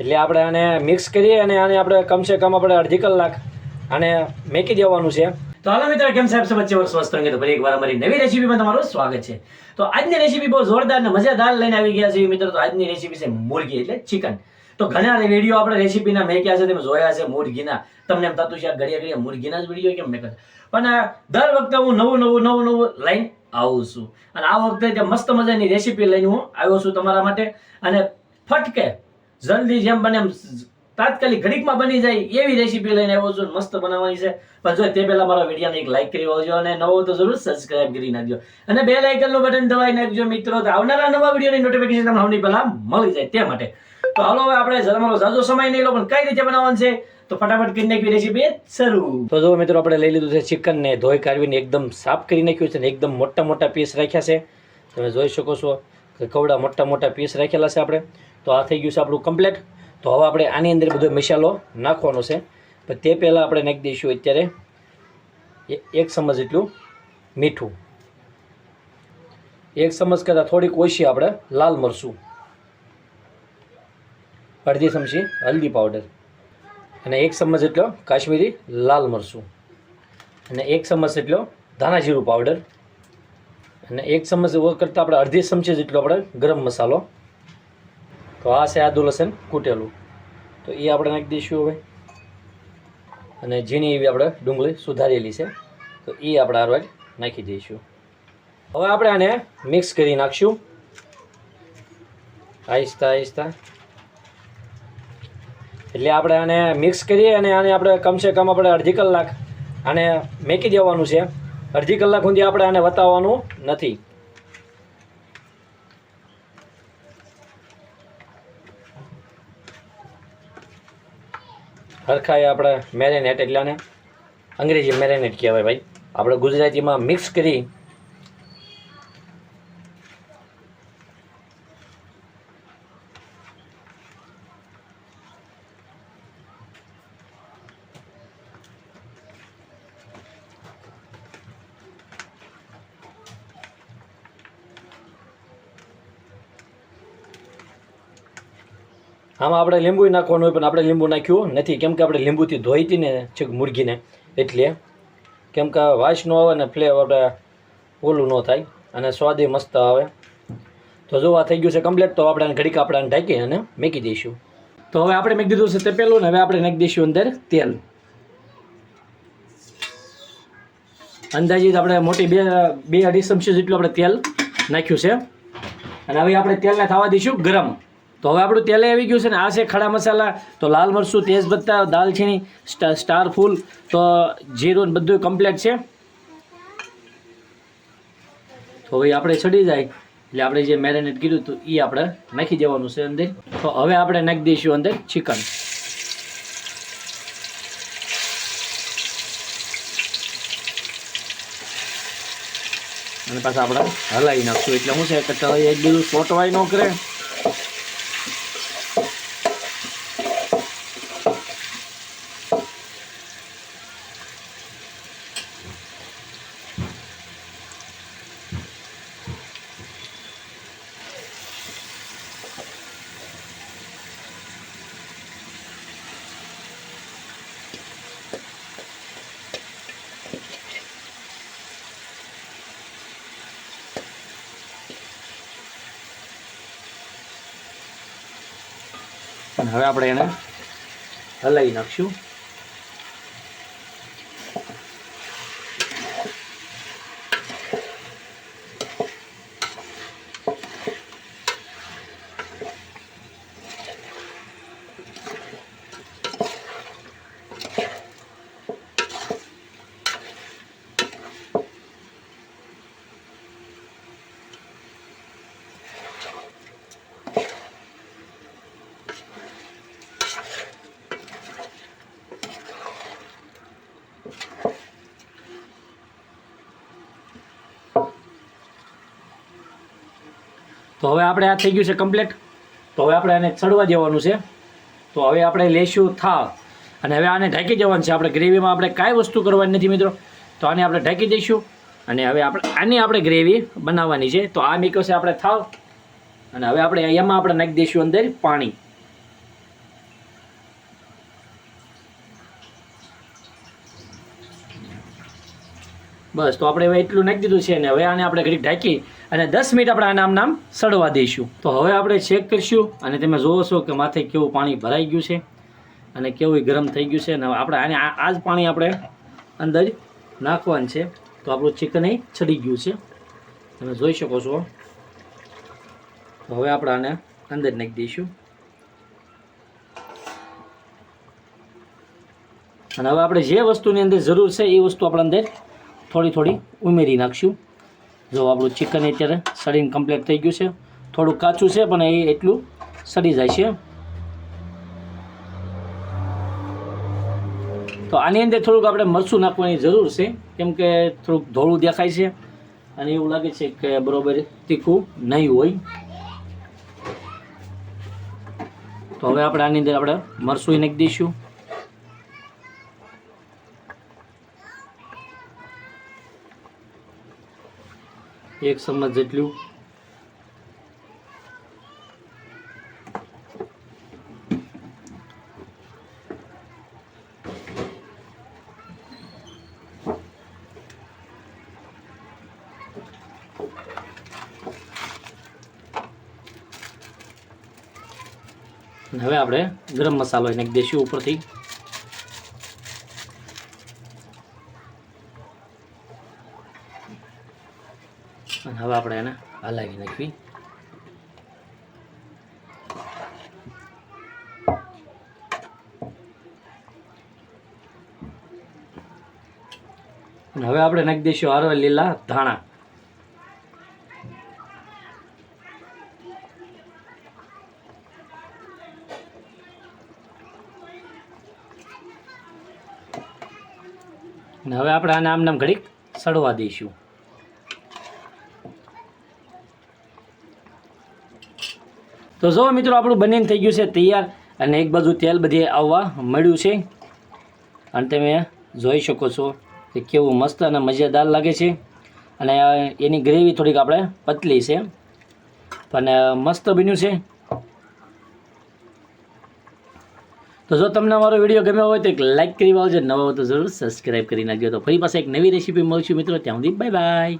એટલે આપણે આને મિક્સ કરીએ અને આને આપણે કમસે કમ આપણે અડધી કલાક આને મેકી દેવાનું છે. તો હાલો મિત્રો, કેમ સાહેબ સબ વચ્ચે સ્વસ્થ અંગે તો ફરી એકવાર અમારી નવી રેસીપીમાં તમારું સ્વાગત છે. તો આજની રેસીપી બહુ જોરદાર અને મજેદાર લઈને આવી ગયા છે મિત્રો. તો આજની રેસીપી છે મુરગી એટલે ચિકન તો ઘણા વીડિયો આપણે રેસીપીના મેં છે, તમે જોયા છે મુરગીના. તમને એમ થતું છે ઘડિયા ઘડિયા મુરગીના જ વીડિયો કેમ મેં કરે પણ દર વખતે હું નવું નવું નવું નવું લઈને આવું છું. અને આ વખતે જે મસ્ત મજાની રેસીપી લઈને હું આવ્યો છું તમારા માટે. અને ફટકે જલ્દી જેમ બને એમ તાત્કાલિક ઘડીકમાં બની જાય એવી રેસીપી લઈને આવ્યો છું. મસ્ત બનાવવાની છે. પણ જો તે પહેલા મારા વિડીયોને એક લાઈક કરી આવજો અને નવો તો જરૂર સબસ્ક્રાઇબ કરી નાખજો. અને બે લાઇકનનું બટન દબાવી નાખજો મિત્રો. તો આવનારા નવા વિડીયોની નોટિફિકેશન તમને સૌની પહેલા મળી જાય તે માટે. તો હાલો હવે આપણે તમારો ઝાઝો સમય નહીં લો, પણ કઈ રીતે બનાવવાનું છે તો ફટાફટ કરી નાખવી રેસીપી શરૂ. તો જો મિત્રો આપણે લઈ લીધું છે ચિકન ને ધોઈ કાઢવીને એકદમ સાફ કરી નાખ્યું છે ને એકદમ મોટા મોટા પીસ રાખ્યા છે. તમે જોઈ શકો છો. કવડા મોટા મોટા પીસ રાખેલા છે આપણે. તો આ થઈ ગયું છે આપણું કમ્પ્લેટ તો હવે આપણે આની અંદર બધો મસાલો નાખવાનો છે. પણ તે પહેલાં આપણે નાખી દઈશું અત્યારે એક ચમચ જેટલું મીઠું. એક ચમચ કરતાં થોડીક ઓછી આપણે લાલ મરચું. અડધી ચમચી હલ્દી પાવડર અને એક ચમચ જેટલો કાશ્મીરી લાલ મરચું. અને એક ચમચ જેટલો ધાણા જીરું પાવડર અને એક ચમચ કરતાં આપણે અડધી ચમચી જેટલો આપણે ગરમ મસાલો. તો આ છે આદુ લસણ કૂટેલું. તો એ આપણે નાખી દઈશું હવે. અને ઝીણી એવી આપણે ડુંગળી સુધારેલી છે. તો એ આપણે આરવાજ નાખી દઈશું. હવે આપણે આને મિક્સ કરી નાખશું. આહિસ્તા આહિસ્તા. એટલે આપણે આને મિક્સ કરીએ અને આને આપણે કમસે કમ આપણે અડધી કલાક આને મેકી દેવાનું છે. અડધી કલાક સુધી આપણે આને વતાવવાનું નથી. હરખાએ આપણે મેરિનેટ એટલે આને અંગ્રેજી મેરિનેટ કહેવાય ભાઈ. આપણે ગુજરાતીમાં મિક્સ કરી આમાં આપણે લીંબુ નાખવાનું હોય પણ આપણે લીંબુ નાખ્યું નથી. કેમ કે આપણે લીંબુથી ધોઈ હતી ને છેક મુરગીને. એટલે કેમ કે વાસ ન આવે ને ફ્લેવર આપણે ઓલું ન થાય અને સ્વાદ મસ્ત આવે. તો જો આ થઈ ગયું છે કમ્પ્લીટ તો આપણે ઘડીક આપણે ઢાંકી અને મેકી દઈશું. તો હવે આપણે મેં દીધું છે તે પહેલું ને હવે આપણે નાખી દઈશું અંદર તેલ. અંદાજિત આપણે મોટી બે બે અઢી ચમચી જેટલું આપણે તેલ નાખ્યું છે. અને હવે આપણે તેલને થવા દઈશું ગરમ. તો હવે આપણું તેલે આવી ગયું છે ને આ છે ખડા મસાલા. તો લાલ મરચું, તેજપત્તા, દાલચીની, સ્ટા, સ્ટાર ફૂલ. તો જીરું બધું કમ્પ્લીટ છે. તો હવે આપણે ચડી જાય. એટલે આપણે જે મેરિનેટ કીધું હતું એ આપણે નાખી દેવાનું છે અંદર. તો હવે આપણે નાખી દઈશું અંદર ચિકન અને પાછા આપણે હલાવી નાખશું. એટલે શું છે કે તળાઈ એક બીજું સોટવાય ન કરે. અને હવે આપણે એને હલાવી નાખશું. તો હવે આપણે આ થઈ ગયું છે કમ્પ્લીટ તો હવે આપણે આને ચડવા દેવાનું છે. તો હવે આપણે લેશું થાળ. અને હવે આને ઢાંકી દેવાનું છે. આપણે ગ્રેવીમાં આપણે કાંઈ વસ્તુ કરવાની નથી મિત્રો. તો આને આપણે ઢાંકી દઈશું. અને હવે આપણે આની આપણે ગ્રેવી બનાવવાની છે. તો આ મીકો આપણે થાળ. અને હવે આપણે એમાં આપણે નાખી દઈશું અંદર પાણી. બસ, તો આપણે હવે એટલું નાખી દીધું છે અને હવે આને આપણે ઘડીક ઢાંકી અને દસ મિનિટ આપણે આને આમ નામ સડવા દઈશું. તો હવે આપણે ચેક કરીશું અને તમે જોવો છો કે માથે કેવું પાણી ભરાઈ ગયું છે અને કેવું ગરમ થઈ ગયું છે અને આપણે આને આ જ પાણી આપણે અંદર નાખવાનું છે. તો આપણું ચિકન એ ચડી ગયું છે. તમે જોઈ શકો છો. હવે આપણે આને અંદર નાખી દઈશું. અને હવે આપણે જે વસ્તુની અંદર જરૂર છે એ વસ્તુ આપણે અંદર થોડી થોડી ઉમેરી નાખશું. જો આપણું ચિકન અત્યારે સડીને કમ્પ્લીટ થઈ ગયું છે. થોડું કાચું છે, પણ એ એટલું સડી જાય છે. તો આની અંદર થોડુંક આપણે મરચું નાખવાની જરૂર છે, કેમ કે થોડુંક ધોળું દેખાય છે. અને એવું લાગે છે કે બરોબર તીખું નહીં હોય. તો હવે આપણે આની અંદર આપણે મરચું નાખી દઈશું. એક ચમચ જેટલું. હવે આપણે ગરમ મસાલો નાખી દઈશું ઉપરથી આપણે એને હલાવી નાખવી. હવે આપણે નાખી દઈશું હળવે લીલા ધાણા. હવે આપણે આને આમ નામ ઘડીક સડવા દઈશું. તો જો મિત્રો, આપણું બનીને થઈ ગયું છે તૈયાર અને એક બાજુ તેલ બધે આવવા મળ્યું છે. અને તમે જોઈ શકો છો કે કેવું મસ્ત અને મજેદાર લાગે છે. અને એની ગ્રેવી થોડીક આપણે પતલી છે. પણ મસ્ત બન્યું છે. તો જો તમને અમારો વીડિયો ગમ્યો હોય તો એક લાઇક કરી આવજો નવા હોય તો જરૂર સબસ્ક્રાઈબ કરી નાખજો. તો ફરી પાસે એક નવી રેસીપી મળશું મિત્રો. ત્યાં સુધી બાય બાય